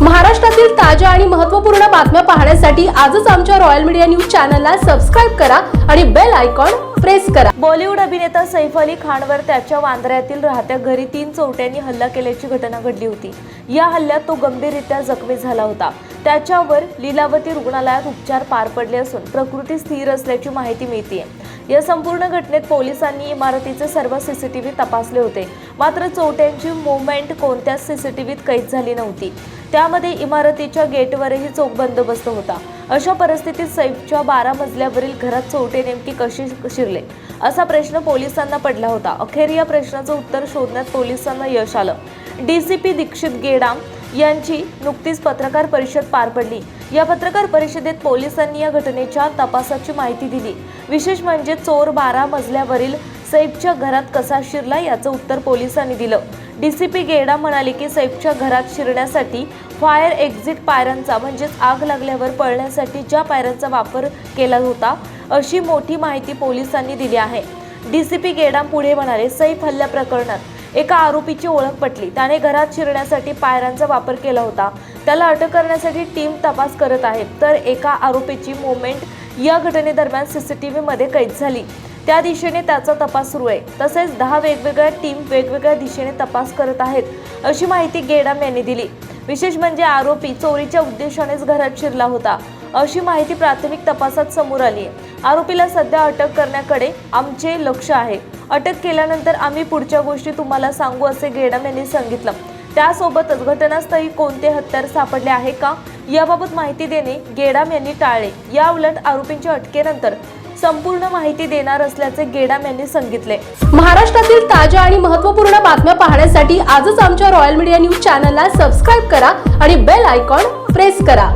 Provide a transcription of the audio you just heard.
महाराष्ट्रातील ताज्या आणि महत्त्वपूर्ण बातम्या पाहण्यासाठी आजच आमच्या रॉयल मीडिया न्यूज चॅनलला सबस्क्राईब करा आणि बेल आयकॉन प्रेस करा. बॉलिवूड अभिनेता सैफ अली खानवर त्याच्या वांद्र्यातील राहत्या घरी तीन चोरट्यांनी हल्ला केल्याची घटना घडली होती. या हल्ल्यात तो गंभीररित्या जखमी झाला होता. त्याच्यावर लीलावती रुग्णालयात उपचार पार पडले असून प्रकृती स्थिर असल्याची माहिती मिळते या संपूर्ण घटनेत पोलिसांनी इमारतीचे सर्व सीसीटीव्ही तपासले होते. मात्र चोरट्यांची मुवमेंट कोणत्याच सीसीटीव्हीत कैद झाली नव्हती. त्यामध्ये इमारतीच्या गेटवरही चोख बंदोबस्त होता. अशा परिस्थितीत सैफच्या बारा मजल्यावरील घरात चोरटे नेमकी कशी शिरले? असा प्रश्न पोलिसांना पडला होता. अखेर या प्रश्नाचं उत्तर शोधण्यात पोलिसांना यश आलं. D C P Dikshit Gedam यांची नुकतीच पत्रकार परिषद पार पडली. या पत्रकार परिषदेत पोलिसांनी या घटनेच्या तपासाची माहिती दिली. विशेष म्हणजे चोर बारा मजल्यावरील सैफच्या घरात कसा शिरला याचं उत्तर पोलिसांनी दिलं. डी सी पी गेडा म्हणाले की सैफच्या घरात शिरण्यासाठी फायर एक्झिट पायऱ्यांचा म्हणजेच आग लागल्यावर पळण्यासाठी ज्या पायऱ्यांचा वापर केला होता अशी मोठी माहिती पोलिसांनी दिली आहे. डी सी पी गेडाम पुढे म्हणाले सैफ हल्ल्या प्रकरणात एका आरोपीची ओळख पटली. त्याने घरात शिरण्यासाठी पायऱ्यांचा वापर केला होता. त्याला अटक करण्यासाठी टीम तपास करत आहे. तर एका आरोपीची मुवमेंट या घटनेदरम्यान सी सी टी व्हीमध्ये कैद झाली. त्या दिशेने त्याचा तपास सुरू आहे. तसेच दहा वेगवेगळ्या टीम वेगवेगळ्या दिशेने तपास करत आहेत अशी माहिती गेडाम यांनी दिली. विशेष म्हणजे आरोपी चोरीच्या उद्देशानेच घरात शिरला होता. अशी माहिती प्राथमिक तपासात समोर आली आहे आरोपीला सध्या अटक करण्याकडे आमचे लक्ष आहे. अटक केल्यानंतर आम्ही पुढच्या गोष्टी तुम्हाला सांगू असे गेडाम यांनी सांगितलं. त्यासोबतच घटनास्थळी कोणते हत्यार सापडले आहे का? याबाबत माहिती देणे गेडाम यांनी टाळले. या उलट आरोपींच्या अटकेनंतर संपूर्ण माहिती देणार असल्याचे गेडाम यांनी सांगितले. महाराष्ट्रातील ताज्या आणि महत्त्वपूर्ण बातम्या पाहण्यासाठी आजच आमच्या रॉयल मीडिया न्यूज चॅनलला सबस्क्राईब करा आणि बेल आयकॉन प्रेस करा.